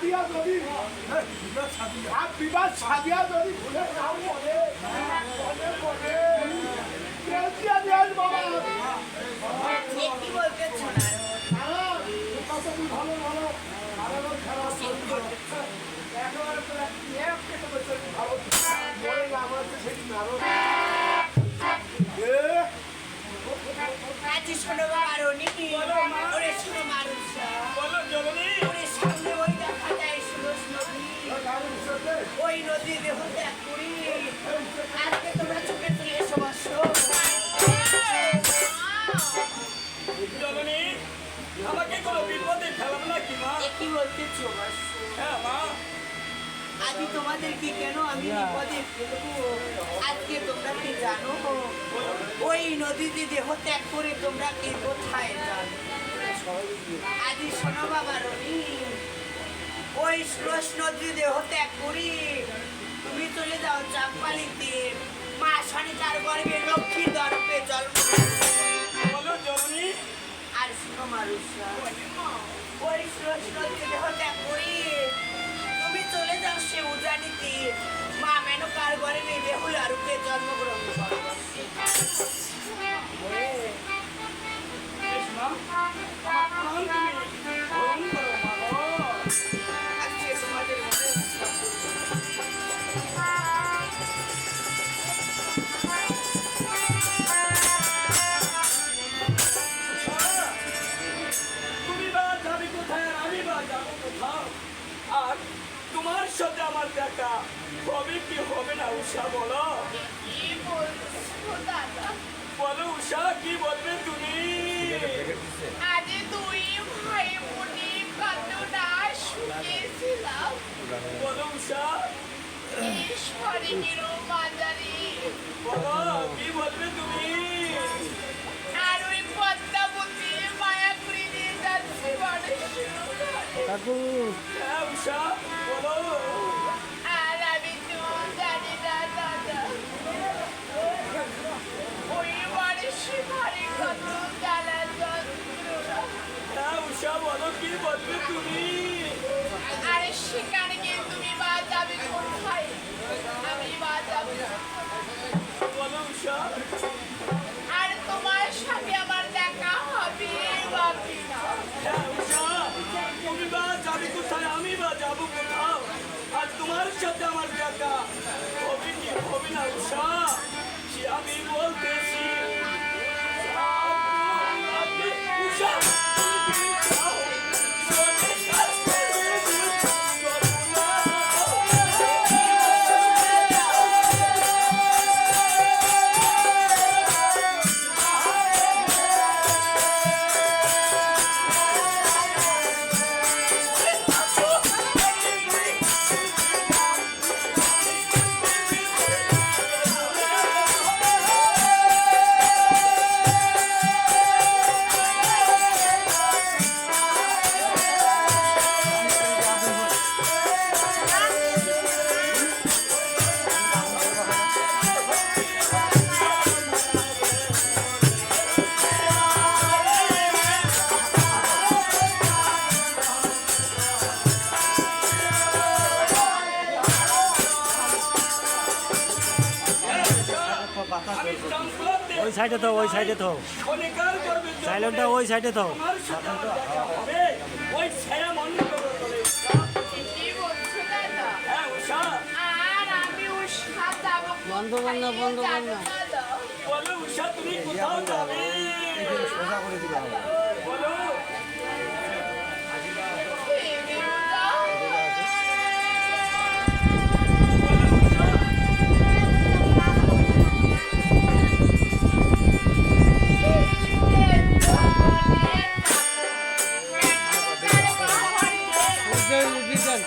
সাদিয়া যদি হ্যাঁ, আর বিবাদ সাদিয়া যদি ভুলে যাও কি বলতেছো হ্যাঁ আজ তোমাদেরকে কেন আমি বিপদে আজকে তোমরা কি জানো? ওই নদীতে দেহ ত্যাগ করে তোমরা কে কোথায় আজ শোনো বাবা রনি। ওই সুরস নদী দেহ ত্যাগ করি তুমি চলে যাও চাপালিতে মা শনিতার গর্ভে লক্ষ্মীর দর্পে জন্ম। বলো জননী আর ওই সুরস নদী দেহ ত্যাগ করি তুমি চলে যাও সে উজানিতে মা মেনকার গর্ভে বেহুলা রূপে দেখা হবে কি হবে না উষা বলো? দাদা বলো উষা কি বলবে তুমি? আজ দুই ভাই বোনে কতটা শুনেছিলাম। বলো উষা। ঈশ্বরের মাজারে বলো কি বলবে তুমি? আর ওই পদ্মাবতী মায়া করে নিয়ে যাচ্ছে মানুষ হ্যাঁ উষা বলো। আর সাথে আমার দেখা কবি কি হবে না সে আমি বলতেছি? ওই সাইডে তো ওই সাইডে তো। সাইলেন্টটা ওই সাইডে তো। ওই ছায়া করে যাব বন্ধ বন্ধ। কর না। বলো উষা তুমি কোথাও যাবে? বলো જય મુરલીધર